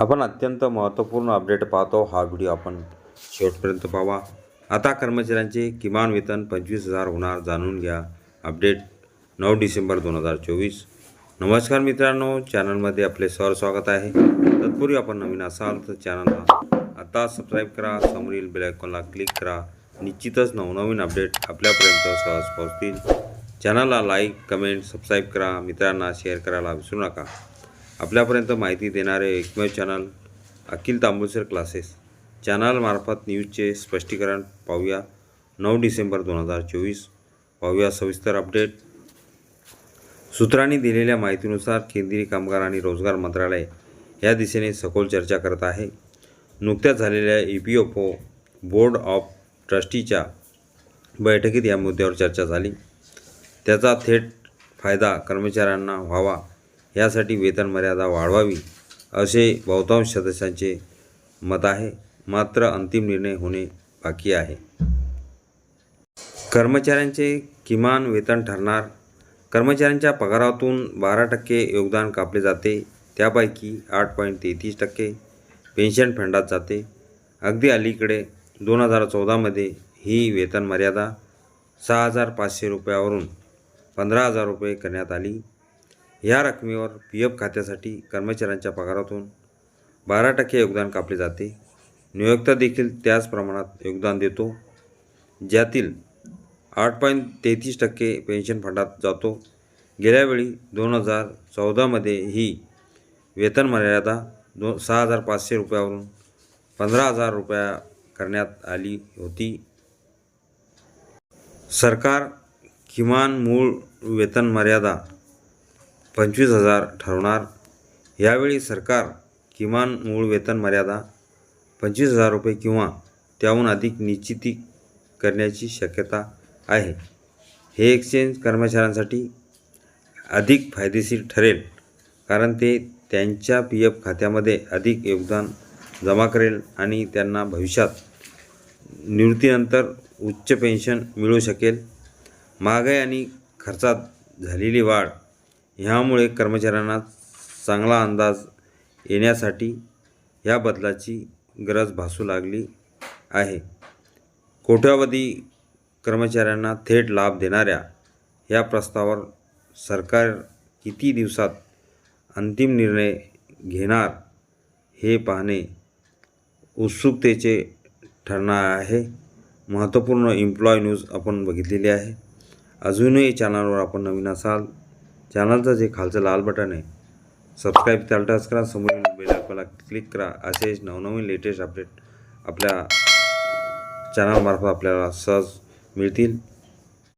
आपण अत्यंत महत्त्वपूर्ण अपडेट पाहतो. हा व्हिडिओ आपण शेवटपर्यंत पाहावा. आता कर्मचाऱ्यांचे किमान वेतन पंचवीस हजार होणार जाणून घ्या. अपडेट नऊ डिसेंबर दोन हजार चोवीस. नमस्कार मित्रांनो चॅनलमध्ये आपले सर स्वागत आहे. तत्पूर्वी आपण नवीन असाल तर चॅनलला आता सबस्क्राईब करा समोरील बेलायकॉनला क्लिक करा. निश्चितच नवनवीन अपडेट आपल्यापर्यंत सहज पोहोचतील. चॅनलला लाईक कमेंट सबस्क्राईब करा. मित्रांना शेअर करायला विसरू नका. आपल्यापर्यंत माहिती देणारे एकमेव चॅनल अखिल तांबुलसर क्लासेस. चॅनलमार्फत न्यूजचे स्पष्टीकरण पाहूया. नऊ डिसेंबर दोन हजार चोवीस. पाहूया सविस्तर अपडेट. सूत्रांनी दिलेल्या माहितीनुसार केंद्रीय कामगार आणि रोजगार मंत्रालय या दिशेने सखोल चर्चा करत आहे. नुकत्याच झालेल्या E P F O board of ट्रस्टीच्या बैठकीत या मुद्द्यावर चर्चा झाली. त्याचा थेट फायदा कर्मचाऱ्यांना व्हावा यासाठी वेतन मर्यादा वाढवावी असे बहुतांश सदस्यांचे मत आहे. मात्र अंतिम निर्णय होणे बाकी आहे. कर्मचाऱ्यांचे किमान वेतन ठरणार. कर्मचाऱ्यांच्या पगारातून बारा टक्के योगदान कापले जाते. त्यापैकी आठ पॉईंट तेहतीस टक्के पेन्शन फंडात जाते. अगदी अलीकडे दोन हजार चौदामध्ये ही वेतन मर्यादा सहा हजार पाचशे रुपयावरून पंधरा हजार रुपये करण्यात आली. या रकमेवर पी एफ खात्यासाठी कर्मचाऱ्यांच्या पगारातून बारा टक्के योगदान कापले जाते. नियोक्ता देखील त्याच प्रमाणात योगदान देतो ज्यातील आठ पॉईंट तेहतीस टक्के पेन्शन फंडात जातो. गेल्यावेळी दोन हजार चौदामध्ये ही वेतन मर्यादा दो सहा हजार पाचशे रुपयावरून पंधरा हजार रुपया करण्यात आली होती. सरकार किमान मूळ वेतन मर्यादा पंचवीस हजार ठरवणार. यावेळी सरकार किमान मूळ वेतन मर्यादा पंचवीस हजार रुपये किंवा त्याहून अधिक निश्चिती करण्याची शक्यता आहे. हे एक्सचेंज कर्मचाऱ्यांसाठी अधिक फायदेशीर ठरेल कारण ते त्यांच्या पी एफ खात्यामध्ये अधिक योगदान जमा करेल आणि त्यांना भविष्यात निवृत्तीनंतर उच्च पेन्शन मिळू शकेल. महागाई आणि खर्चात झालेली वाढ ह्यामुळे कर्मचाऱ्यांना चांगला अंदाज येण्यासाठी ह्या बदलाची गरज भासू लागली आहे. कोट्यावधी कर्मचाऱ्यांना थेट लाभ देणाऱ्या या प्रस्तावावर सरकार किती दिवसात अंतिम निर्णय घेणार हे पाहणे उत्सुकतेचे ठरणार आहे. महत्त्वपूर्ण एम्प्लॉय न्यूज आपण बघितलेली आहे. अजूनही चॅनलवर आपण नवीन असाल चॅनलचं जे खालचं लाल बटन आहे सबस्क्राईब त्याला टच करा समोर बेल आयकॉनला क्लिक करा. असेच नवनवीन लेटेस्ट अपडेट आपल्या चॅनलमार्फत आपल्याला सहज मिळतील.